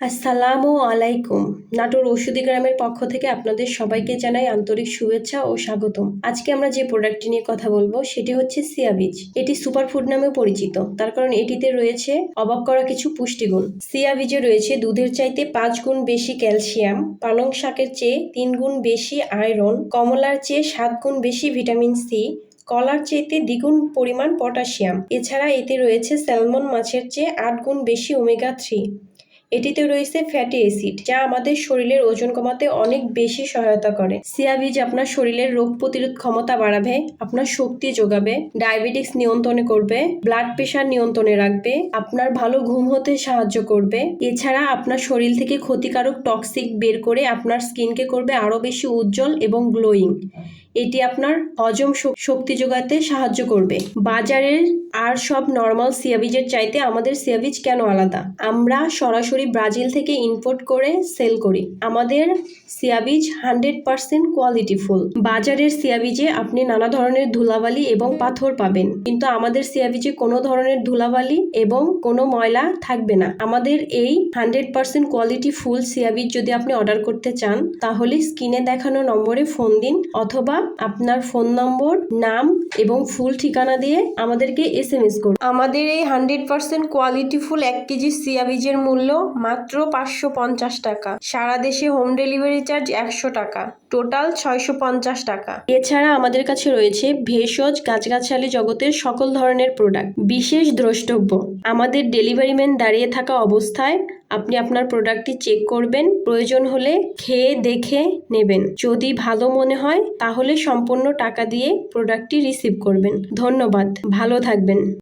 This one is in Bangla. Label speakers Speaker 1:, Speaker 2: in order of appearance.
Speaker 1: আসসালামু আলাইকুম। নাটোর ঔষধি গ্রামের পক্ষ থেকে আপনাদের সবাইকে জানাই আন্তরিক শুভেচ্ছা ও স্বাগতম। আজকে আমরা যে প্রোডাক্টটি নিয়ে কথা বলব, সেটি হচ্ছে সিয়া বীজ। এটি সুপারফুড নামেও পরিচিত। তার কারণ এটিতে রয়েছে অবাক করা কিছু পুষ্টিগুণ। সিয়া বীজে রয়েছে দুধের চাইতে পাঁচ গুণ বেশি ক্যালসিয়াম, পালং শাকের চেয়ে তিন গুণ বেশি আয়রন, কমলার চেয়ে সাত গুণ বেশি ভিটামিন সি, কলার চেয়েতে দ্বিগুণ পরিমাণ পটাশিয়াম। এছাড়া এতে রয়েছে স্যালমন মাছের চেয়ে আট গুণ বেশি ওমেগা থ্রি। এটিতে রয়েছে ফ্যাটি অ্যাসিড যা আমাদের শরীরের ওজন কমাতে অনেক বেশি সহায়তা করে। সিয়া বীজ আপনার শরীরের রোগ প্রতিরোধ ক্ষমতা বাড়াবে, আপনার শক্তি যোগাবে ডায়াবেটিক্স নিয়ন্ত্রণে করবে ব্লাড প্রেশার নিয়ন্ত্রণে রাখবে, আপনার ভালো ঘুম হতে সাহায্য করবে। এছাড়া আপনার শরীর থেকে ক্ষতিকারক টক্সিক বের করে আপনার স্কিনকে করবে আরও বেশি উজ্জ্বল এবং গ্লোয়িং এটি আপনার হজম শক্তি যোগাতে সাহায্য করবে। বাজারের আর সব নর্মাল সিয়াবিজের চাইতে আমাদের সিয়াবিজ কেন আলাদা? আমরা সরাসরি ব্রাজিল থেকে ইম্পোর্ট করে সেল করি। আমাদের সিয়াবিজ হান্ড্রেড পার্সেন্ট কোয়ালিটিফুল বাজারের সিয়াবিজে আপনি নানা ধরনের ধুলাবালি এবং পাথর পাবেন। কিন্তু আমাদের সিয়াবিজে কোনো ধরনের ধুলাবালি এবং কোনো ময়লা থাকবে না। আমাদের এই হান্ড্রেড পার্সেন্ট কোয়ালিটি ফুল সিয়াবিজ যদি আপনি অর্ডার করতে চান, তাহলে স্ক্রিনে দেখানো নম্বরে ফোন দিন অথবা আপনার ফোন নম্বর নাম এবং ফুল ঠিকানা দিয়ে আমাদেরকে এস এম এস করুন। আমাদের এই হান্ড্রেড পার্সেন্ট কোয়ালিটি ফুল এক কেজি সিয়াবিজের মূল্য মাত্র পাঁচশো পঞ্চাশ টাকা। সারা দেশে হোম ডেলিভারি চার্জ একশো টাকা। টোটাল ছয়শো পঞ্চাশ টাকা। এছাড়া আমাদের কাছে রয়েছে ভেষজ গাছগাছালি জগতের সকল ধরনের প্রোডাক্ট বিশেষ দ্রষ্টব্য। আমাদের ডেলিভারি ম্যান দাঁড়িয়ে থাকা অবস্থায় আপনি আপনার প্রোডাক্টটি চেক করবেন, প্রয়োজন হলে খেয়ে দেখে নেবেন। যদি ভালো মনে হয়, তাহলে সম্পূর্ণ টাকা দিয়ে প্রোডাক্টটি রিসিভ করবেন। ধন্যবাদ, ভালো থাকবেন।